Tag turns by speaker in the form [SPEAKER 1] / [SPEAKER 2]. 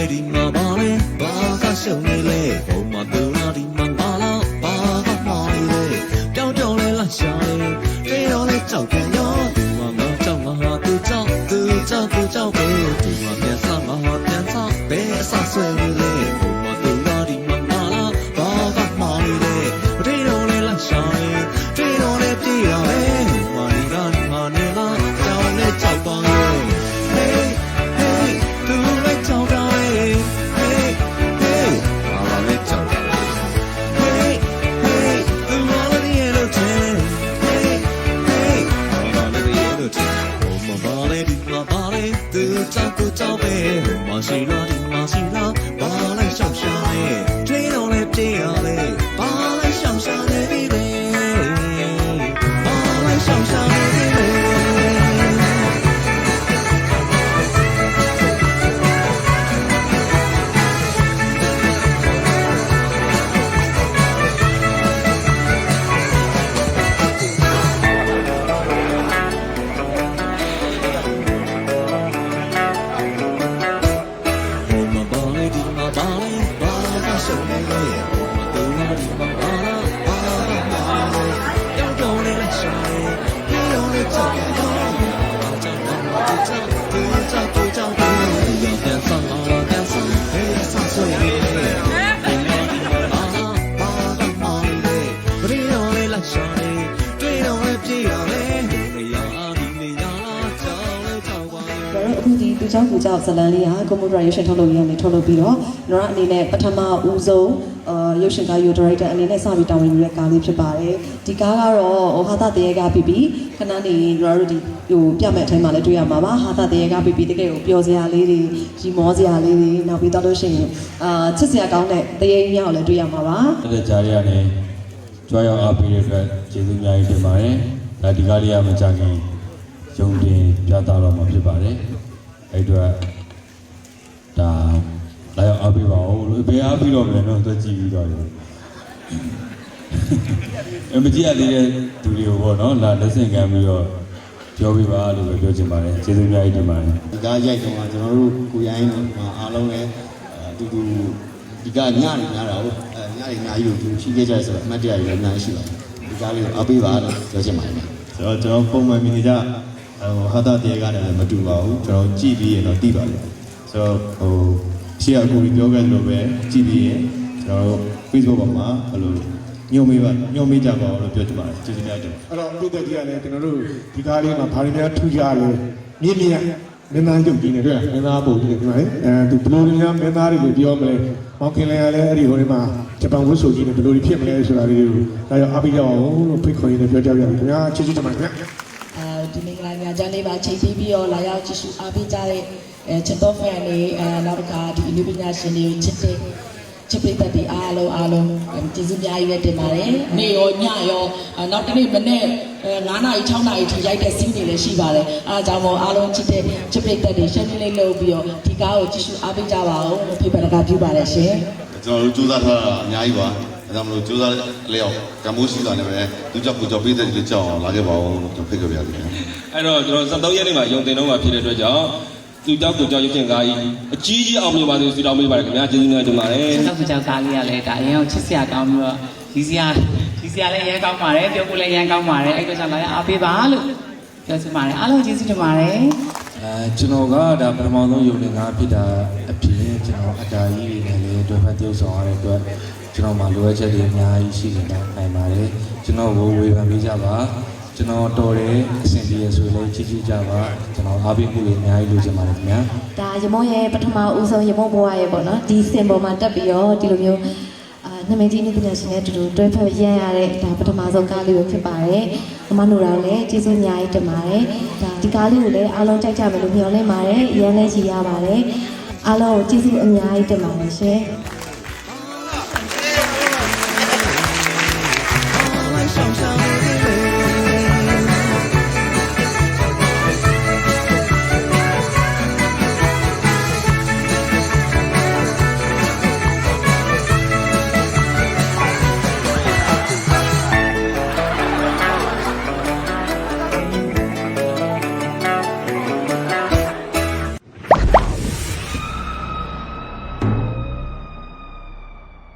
[SPEAKER 1] လေဒီမှာပါလေဘာကရှုံနေလဲဘုံမတူလာဒီမှာပါလားဘာကမော်နေလဲပြောင်းပြောင်းလဲလိုက်ရှာလေတေးတော်လေးကြောက်ပြန်ရောသူမမကြောက်ငါဟာသူကြောက်သူကြောက်သူကြောက်ပဲသူမပြန်စားငါဟာပြန်စားဘယ်အဆဆွဲနေလဲ သူကြောက်ကိုကြောက်ပဲမရှိလား
[SPEAKER 2] အခုဒီသူเจ้าကူเจ้าဇလန်လေးဟာကွန်ပျူတာရုပ်ရှင်ထုတ်လုပ်ရေးကနေထုတ်လုပ်ပြီးတော့ကျွန်တော်တို့အနေနဲ့ပထမဦးဆုံး အာရုပ်ရှင်ကားယူဒါရိုက်တာအနေနဲ့စပြီးတာဝန်ယူတဲ့ကားလေးဖြစ်ပါတယ်ဒီကားကတော့ဟိုဟာသတရေကပြီးပြီးခဏနေကျွန်တော်တို့ဒီဟိုပြမဲ့အထိုင်းမှာလည်းတွေ့ရမှာပါဟာသတရေကပြီးပြီးတကယ်ကိုပျော်စရာလေးတွေရီမောစရာလေးတွေနောက်ပြီးတော့လို့ရှိရင်အာချစ်စရာကောင်းတဲ့တရေကြီးများကိုလည်းတွေ့ရမှာပါ
[SPEAKER 3] အဲ့ဒါကြားရရတယ်ကြွားရောက်အားပေးတဲ့အတွက်ကျေးဇူးအများကြီးတင်ပါတယ်။ဒါဒီကားလေးကမကြခင်ရုံတင်ပြသတော့မှာဖြစ်ပါတယ်။အဲ့အတွက်ဒါ လာရောက်အားပေးပါဦးလို့ဘယ်အားပေးတော့မလဲတော့သူကြည့်ပြီးတော့ရအမကြည့်ရသေးတဲ့သူတွေကိုပေါ့နော်လာလက်ဆင့်ကမ်းပြီးတော့ပြောပြပါလို့ပဲပြောချင်ပါတယ်ကျေးဇူးအများကြီးတင်ပါတယ်
[SPEAKER 4] ဒီကားရိုက်တော့ကကျွန်တော်တို့ကိုရိုင်းတို့အားလုံးလည်းအတူတူဒီကားညနေများတာဟုတ်အဲညနေများကြီးကိုသူရှိခဲ့ကြဆိုတော့အမှတ်တရတွေလည်းအများကြီးရှိပါတယ်ဒီကားလေးကိုအားပေးပါလို့ပြောချင်ပါတယ်
[SPEAKER 5] ဆိုတော့ကျွန်တော်ပုံမှန်မိနေကြဟိုဟာတာတရားကလည်းမတူပါဘူးကျွန်တော်ကြည့်ပြီးရင်တော့သိပါတယ်ဆိုတော့ဟို ရှေ့အခုပြောခဲ့သလိုပဲကြည့်ပြီးရင်ကျွန်တော်တို့ Facebook ပေါ်မှာဘယ်လိုညွှန်မေးပါညွှန်မေးကြပါအောင်လို့ပြောချင်ပါတယ်ကျေးဇူးများတင်ပါတယ်
[SPEAKER 6] အဲ့တော့ပြည်သက်ကြီးကလည်းကျွန်တော်တို့ဒီကားလေးမှာဘာတွေများထူးခြားလဲမြင့်မြတ်မင်းသားရုပ်ကြီးနေတွေ့လားမင်းသားပုံကြီးနေဒီမှာလေအဲသူဘယ်လိုများမင်းသားတွေကိုပြောမလဲမောင်ခင်လည်းလည်းအဲ့ဒီဟိုဒီမှာဂျပန်ဝတ်ဆိုကြီးနေဘယ်လိုဖြစ်မလဲဆိုတာလေးတွေကိုဒါကြောင့်အားပေးကြအောင်လို့ဖိတ်ခေါ်ရင်းနဲ့ပြောကြရအောင်ခင်ဗျာချစ်ချစ်တမန်ခင်ဗျာ
[SPEAKER 7] အဲဒီမင်္ဂလာများကြလေးပါချိန်ပြီးပြီးတော့လာရောက်ကြည့်ရှုအားပေးကြတဲ့ အဲချစ်တော်ဖန်တွေအဲနောက်တစ်ခါဒီအနုပညာရှင်တွေကိုချစ်တဲ့ချစ်ပိတ်သက်တွေအားလုံးအားလုံးကျေးဇူးများကြီးပဲတင်ပါတယ်။နေ့ရောညရောအဲနောက်တစ်နေ့မနေ့အဲ9နာရီ6နာရီထိရိုက်တဲ့စီးနေလည်းရှိပါတယ်။အားကြောင့်မို့အားလုံးချစ်တဲ့ချစ်ပိတ်သက်တွေရှင်းလင်းလေးလုပ်ပြီးတော့ဒီကားကိုကြည့်ရှုအားပေးကြပါဦးလို့ဖိတ်ပါတကပြုပါတယ်ရှင်။
[SPEAKER 8] ကျွန်တော်တို့စူးစမ်းထားတာအများကြီးပါအဲဒါမလို့စူးစမ်းလျောက်ကမ္ဘောရှိတာနဲ့ပဲသူကြောက်ကိုကြောက်ပေးတဲ့လူကြောက်အောင်လာခဲ့ပါဦးလို့ကျွန်တော်ဖိတ်ခဲ့ပြရတယ်ခင်ဗျာ
[SPEAKER 9] အဲ့တော့ကျွန်တော်73ရက်နေ့မှာယုံတင်တော့မှာဖြစ်တဲ့အတွက်ကြောင့် သူကြောက်သူကြောက်ရုပ်ရှင်ကားကြီးအကြီးကြီးအောင်မြင်ပါစေဆုတောင်းပေးပါတယ်ခင်ဗျာကျေးဇူးများတင်ပါတယ်
[SPEAKER 10] နောက်တစ်ကြောက်ကားလေးကလည်းဒါအရင်ကချစ်စရာကောင်းပြီးတော့ဒီစရာဒီစရာလည်းရမ်းကောင်းပါတယ်ပြောဖို့လည်းရမ်းကောင်းပါတယ်အဲ့တော့ကြောင့်လည်းအားပေးပါလို့ပြောချင်ပါတယ်အားလုံးကျေးဇူးတင်ပါတယ်
[SPEAKER 3] အဲကျွန်တော်ကဒါပထမဆုံးယုံနေငါဖြစ်တာအပြင်ကျွန်တော်အတားကြီးတွေနဲ့လည်းတွေ့ဖက်တည်ဆောင်ရတဲ့အတွက်ကျွန်တော်မှလိုအပ်ချက်တွေအများကြီးရှိနေတာနိုင်ပါတယ်ကျွန်တော်ကိုဝေဖန်ပေးကြပါ ကျွန်တော်တော်တယ်အဆင်ပြေရဆိုရင်လည်းချစ်ချစ်ကြပါကျွန်တော်အားပေးမှုတွေအများကြီးလိုချင်ပါတယ်ခင်ဗျာ
[SPEAKER 2] ဒါရမုံရဲ့ပထမဦးဆုံးရမုံဘွားရဲ့ပေါ့နော်ဒီစင်ပေါ်မှာတက်ပြီးတော့ဒီလိုမျိုးအာနာမည်ကြီးနေပညာရှင်နဲ့အတူတူတွဲဖက်ရရရတဲ့ဒါပထမဆုံးကားလေးပဲဖြစ်ပါတယ်။မမနိုရာကိုလည်းကျေးဇူးအများကြီးတင်ပါတယ်။ဒါဒီကားလေးကိုလည်းအားလုံးကြိုက်ကြမယ်လို့မျှော်လင့်ပါတယ်။ရန်လည်းကြည်ရပါတယ်။အားလုံးကိုကျေးဇူးအများကြီးတင်ပါတယ်ရှင်။